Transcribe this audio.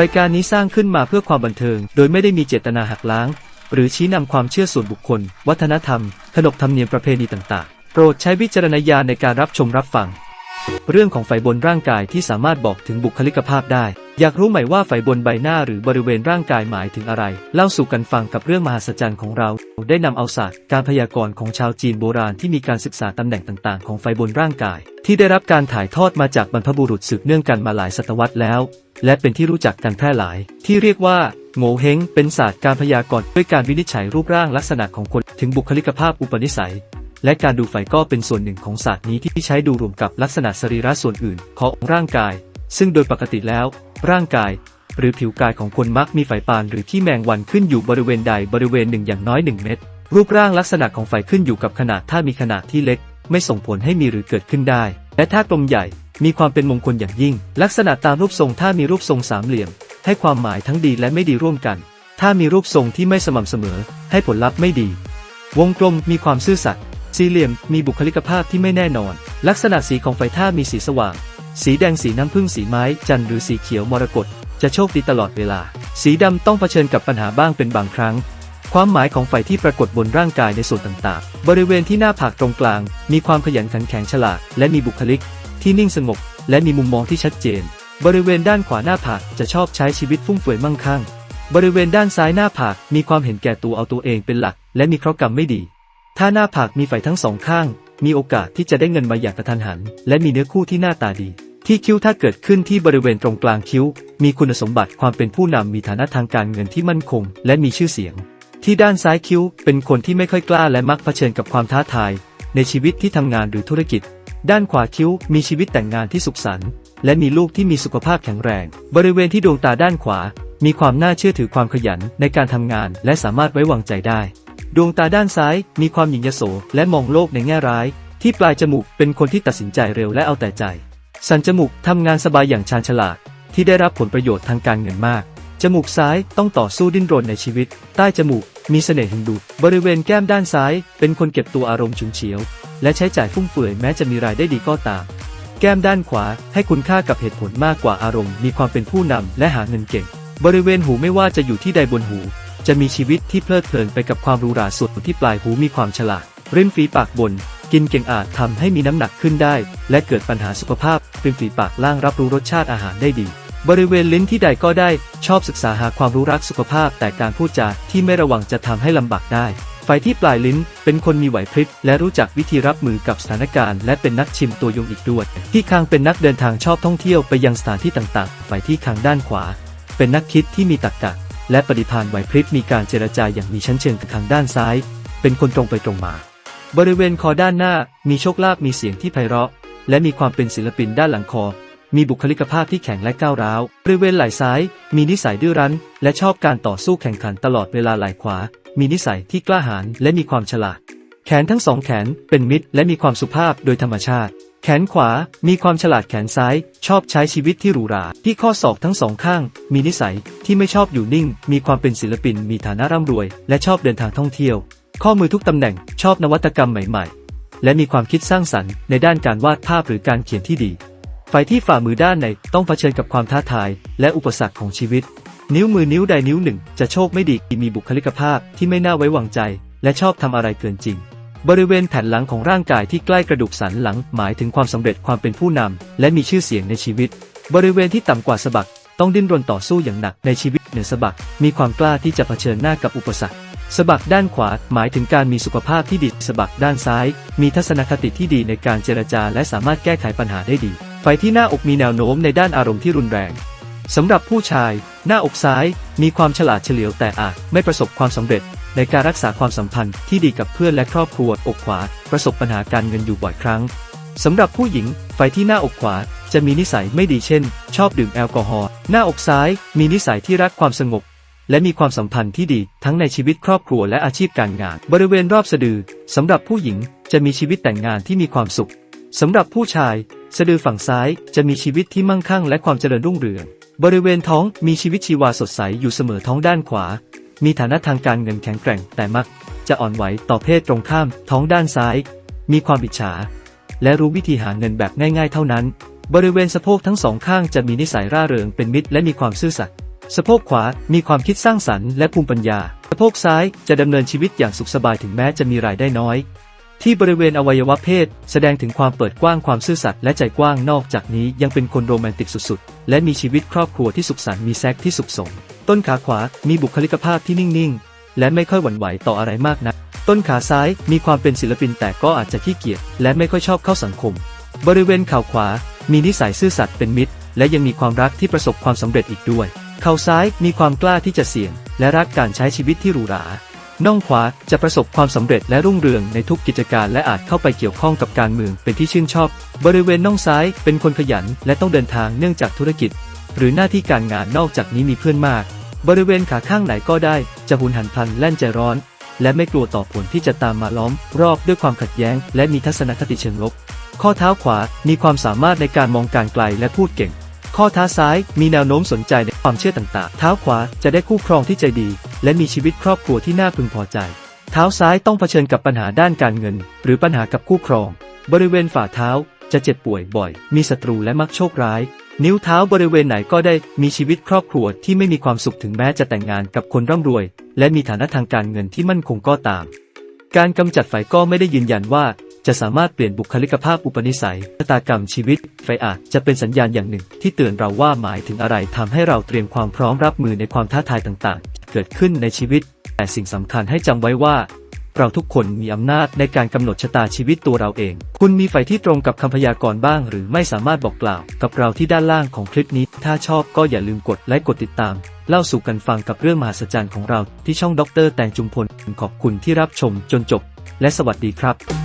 รายการนี้สร้างขึ้นมาเพื่อความบันเทิง โดยไม่ได้มีเจตนาหักล้าง หรือชี้นำความเชื่อส่วนบุคคล วัฒนธรรม ขนบธรรมเนียมประเพณีต่าง ๆ โปรดใช้วิจารณญาณในการรับชมรับฟัง เรื่องของไฝบนร่างกายที่สามารถบอกถึงบุคลิกภาพได้ อยากรู้ไหมว่าไฝบนใบหน้าหรือบริเวณร่างกายหมายถึงอะไร เล่าสู่กันฟังกับเรื่องมหัศจรรย์ของเรา ได้นำเอาศาสตร์การพยากรณ์ของชาวจีนโบราณที่มีการศึกษาตำแหน่งต่างๆ ของไฟบนร่างกาย ที่ได้รับการถ่ายทอดมาจากบรรพบุรุษสืบเนื่องกันมาหลายศตวรรษแล้ว และเป็นที่รู้จักกันแพร่หลาย ที่เรียกว่าโงเฮงเป็นศาสตร์การพยากรณ์ด้วยการวินิจฉัยรูปร่างลักษณะของคนถึงบุคลิกภาพอุปนิสัย และการดูไฟก็เป็นส่วนหนึ่งของศาสตร์นี้ที่ใช้ดูรวมกับลักษณะสรีระส่วนอื่นของร่างกาย ซึ่งโดยปกติแล้ว ร่างกาย หรือผิวกายของคนมักมีไฝปานหรือที่แมงวันขึ้นอยู่บริเวณใดบริเวณหนึ่งอย่างน้อย 1 เม็ดรูปร่างลักษณะของไฟขึ้นอยู่กับขนาดถ้ามีขนาดที่เล็ก ไม่ส่งผลให้มีหรือเกิดขึ้นได้ และถ้ากลมใหญ่มีความเป็นมงคลอย่างยิ่ง ลักษณะตามรูปทรงถ้ามีรูปทรงสามเหลี่ยม ให้ความหมายทั้งดีและไม่ดีร่วมกัน ถ้ามีรูปทรงที่ไม่สม่ำเสมอ ให้ผลลัพธ์ไม่ดี วงกลมมีความซื่อสัตย์ สี่เหลี่ยมมีบุคลิกภาพที่ไม่แน่นอน ลักษณะสีของไฟถ้ามีสีสว่าง สีแดงสีน้ำผึ้งสีไม้จันทร์หรือสีเขียวมรกตจะโชคดีตลอดเวลา สีดำต้องเผชิญกับปัญหาบ้างเป็นบางครั้ง ความหมายของไฟที่ปรากฏบนร่างกายในส่วนต่างๆ บริเวณที่หน้าผากตรงกลาง มีความขยันขันแข็งฉลาด และมีบุคลิก ที่นิ่งสงบ และมีมุมมองที่ชัดเจน บริเวณด้านขวาหน้าผากจะชอบใช้ชีวิตฟุ่มเฟือยมั่งคั่ง บริเวณด้านซ้ายหน้าผากมีความเห็นแก่ตัวเอาตัวเองเป็นหลัก และมีเคราะห์กรรมไม่ดี ถ้าหน้าผากมีไฟทั้งสองข้าง มีโอกาสที่จะได้เงินมาอย่างกระทันหัน และมีเนื้อคู่ที่หน้าตาดี ที่คิ้วถ้าเกิดขึ้นที่บริเวณตรงกลางคิ้ว มีคุณสมบัติความเป็นผู้นำมีฐานะทางการเงินที่มั่นคง และมีชื่อเสียง ที่ด้านซ้ายคิ้ว เป็นคนที่ไม่ค่อยกล้าและมักเผชิญกับความท้าทาย ในชีวิตที่ทำงานหรือธุรกิจ ด้านขวาคิ้ว มีชีวิตแต่งงานที่สุขสันต์และมีลูกที่มีสุขภาพแข็งแรง บริเวณที่ดวงตาด้านขวา มีความน่าเชื่อถือความขยันในการทำงาน และสามารถไว้วางใจได้ ดวงตาด้านซ้ายมีความหยิ่งยโสและมองโลกในแง่ร้าย ที่ปลายจมูกเป็นคนที่ตัดสินใจเร็วและเอาแต่ใจ สันจมูกทำงานสบายอย่างชาญฉลาด ที่ได้รับผลประโยชน์ทางการเงินมาก จมูกซ้ายต้องต่อสู้ดิ้นรนในชีวิต ใต้จมูกมีเสน่ห์หึงดูดบริเวณแก้มด้านซ้าย เป็นคนเก็บตัวอารมณ์ฉุนเฉียว และใช้จ่ายฟุ่มเฟือยแม้จะมีรายได้ดีก็ตาม แก้มด้านขวาให้คุณค่ากับเหตุผลมากกว่าอารมณ์ มีความเป็นผู้นำและหาเงินเก่ง บริเวณหูไม่ว่าจะอยู่ที่ใดบนหู จะมีชีวิตที่เพลิดเพลินไปกับความหรูหราส่วนที่ปลายหูมีความฉลาดริมฝีปากบน กินเก่งอาจทำให้มีน้ำหนักขึ้นได้ และเกิดปัญหาสุขภาพริมฝีปากล่างรับรู้รสชาติอาหารได้ดี บริเวณลิ้นที่ใดก็ได้ ชอบศึกษาหาความรู้รักสุขภาพ แต่การพูดจาที่ไม่ระวังจะทำให้ลำบากได้ไฟที่ปลายลิ้นเป็นคนมีไหวพริบและรู้จักวิธีรับมือกับสถานการณ์และเป็นนักชิมตัวยงอีกด้วย ที่คางเป็นนักเดินทางชอบท่องเที่ยวไปยังสถานที่ต่างๆไฟที่คางด้านขวา เป็นนักคิดที่มีตรรกะ และปฏิภาณไหวพริบมีการเจรจาอย่างมีชั้นเชิงกับทางด้านซ้าย เป็นคนตรงไปตรงมา บริเวณคอด้านหน้ามีโชคลาภมีเสียงที่ไพเราะ และมีความเป็นศิลปินด้านหลังคอ มีบุคลิกภาพที่แข็งและก้าวร้าว บริเวณไหล่ซ้าย มีนิสัยดื้อรั้น และชอบการต่อสู้แข่งขันตลอดเวลาไหล่ขวา มีนิสัยที่กล้าหาญและมีความฉลาด แขนทั้งสองแขนเป็นมิตร และมีความสุภาพโดยธรรมชาติ แขนขวา มีความฉลาดแขนซ้าย ชอบใช้ชีวิตที่หรูหรา ที่ข้อศอกทั้งสองข้าง มีนิสัยที่ไม่ชอบอยู่นิ่ง มีความเป็นศิลปิน มีฐานะร่ำรวย และชอบเดินทางท่องเที่ยว ข้อมือทุกตำแหน่ง ชอบนวัตกรรมใหม่ ๆ และมีความคิดสร้างสรรค์ในด้านการวาดภาพหรือการเขียนที่ดีไฟที่ฝ่ามือด้านในต้องเผชิญกับความท้าทาย และอุปสรรคของชีวิต นิ้วมือนิ้วใดนิ้วหนึ่ง จะโชคไม่ดี มีบุคลิกภาพที่ไม่น่าไว้วางใจ และชอบทำอะไรเกินจริง บริเวณแผ่นหลังของร่างกายที่ใกล้กระดูกสันหลังหมายถึงความสำเร็จความเป็นผู้นำและมีชื่อเสียงในชีวิต บริเวณที่ต่ำกว่าสะบักต้องดิ้นรนต่อสู้อย่างหนักในชีวิตเหนือสะบักมีความกล้าที่จะเผชิญหน้ากับอุปสรรคสะบักด้านขวา หมายถึงการมีสุขภาพที่ดีสะบักด้านซ้าย มีทัศนคติที่ดีในการเจรจา และสามารถแก้ไขปัญหาได้ดี ไฟที่หน้าอกมีแนวโน้มในด้านอารมณ์ที่รุนแรง สำหรับผู้ชาย หน้าอกซ้ายมีความฉลาดเฉลียวแต่อาจไม่ประสบความสำเร็จ ในการรักษาความสัมพันธ์ที่ดีกับเพื่อนและครอบครัวอกขวา ประสบปัญหาการเงินอยู่บ่อยครั้งสำหรับผู้หญิงไฟที่หน้าอกขวาจะมีนิสัยไม่ดีเช่น ชอบดื่มแอลกอฮอล์หน้าอกซ้ายมีนิสัยที่รักความสงบ และมีความสัมพันธ์ที่ดีทั้งในชีวิตครอบครัวและอาชีพการงาน บริเวณรอบสะดือสำหรับผู้หญิงจะมีชีวิตแต่งงานที่มีความสุขสำหรับผู้ชาย สะดือฝั่งซ้ายจะมีชีวิตที่มั่งคั่งและความเจริญรุ่งเรือง บริเวณท้องมีชีวิตชีวาสดใสอยู่เสมอท้องด้านขวา มีฐานะทางการเงินแข็งแกร่งแต่มัก จะอ่อนไหวต่อเพศตรงข้ามท้องด้านซ้าย มีความอิจฉา และรู้วิธีหาเงินแบบง่ายๆ เท่านั้น บริเวณสะโพกทั้งสองข้างจะมีนิสัยร่าเริงเป็นมิตรและมีความซื่อสัตย์สะโพกขวามีความคิดสร้างสรรค์และภูมิปัญญา สะโพกซ้ายจะดำเนินชีวิตอย่างสุขสบายถึงแม้จะมีรายได้น้อย ที่บริเวณอวัยวะเพศ แสดงถึงความเปิดกว้างความซื่อสัตย์และใจกว้างนอกจากนี้ยังเป็นคนโรแมนติกสุดๆ และมีชีวิตครอบครัวที่สุขสันต์มีแซ็กที่สุขสม ต้นขาขวามีบุคลิกภาพที่นิ่งๆ และไม่ค่อยหวั่นไหวต่ออะไรมากนักต้นขาซ้ายมีความเป็นศิลปินแต่ก็อาจจะขี้เกียจและไม่ค่อยชอบเข้าสังคม บริเวณเข่าขวา มีนิสัยซื่อสัตย์เป็นมิตร และยังมีความรักที่ประสบความสำเร็จอีกด้วย เข่าซ้ายมีความกล้าที่จะเสี่ยง และรักการใช้ชีวิตที่หรูหรา น่องขวาจะประสบความสำเร็จและรุ่งเรืองในทุกกิจการและอาจเข้าไปเกี่ยวข้องกับการเมืองเป็นที่ชื่นชอบ บริเวณน่องซ้ายเป็นคนขยันและต้องเดินทางเนื่องจากธุรกิจ หรือหน้าที่การงานนอกจากนี้มีเพื่อนมาก บริเวณขาข้างไหนก็ได้จะหุนหันพลันแล่นใจร้อน และไม่กลัวต่อผลที่จะตามมาล้อม รอบด้วยความขัดแย้ง และมีทัศนคติเชิงลบ ข้อเท้าขวามีความสามารถในการมองการไกลและพูดเก่ง ข้อเท้าซ้ายมีแนวโน้มสนใจในความเชื่อต่างๆ เท้าขวาจะได้คู่ครองที่ใจดี และมีชีวิตครอบครัวที่น่าพึงพอใจ เท้าซ้ายต้องเผชิญกับปัญหาด้านการเงิน หรือปัญหากับคู่ครอง บริเวณฝ่าเท้าจะเจ็บป่วยบ่อย มีศัตรูและมักโชคร้าย นิ้วเท้าบริเวณไหนก็ได้มีชีวิตครอบครัวที่ไม่มีความสุขถึงแม้จะแต่งงานกับคนร่ำรวย และมีฐานะทางการเงินที่มั่นคงก็ตาม การกำจัดไฟก็ไม่ได้ยืนยันว่า จะสามารถเปลี่ยนบุคลิกภาพอุปนิสัยชะตากรรมชีวิตไฟอาจจะเป็นสัญญาณอย่างหนึ่ง ที่เตือนเราว่าหมายถึงอะไรทำให้เราเตรียมความพร้อมรับมือในความท้าทายต่างๆ เกิดขึ้นในชีวิต แต่สิ่งสำคัญให้จำไว้ว่า เราทุกคนมีอำนาจในการกำหนดชะตาชีวิตตัวเราเอง คุณมีไฟที่ตรงกับคำพยากรณ์บ้าง หรือไม่สามารถบอกกล่าว กับเราที่ด้านล่างของคลิปนี้ ถ้าชอบก็อย่าลืมกดไลค์กดติดตาม เล่าสู่กันฟังกับเรื่องมหัศจรรย์ของเราที่ช่องดรแตงจุมพลขอบคุณที่รับชมจนจบ และสวัสดีครับ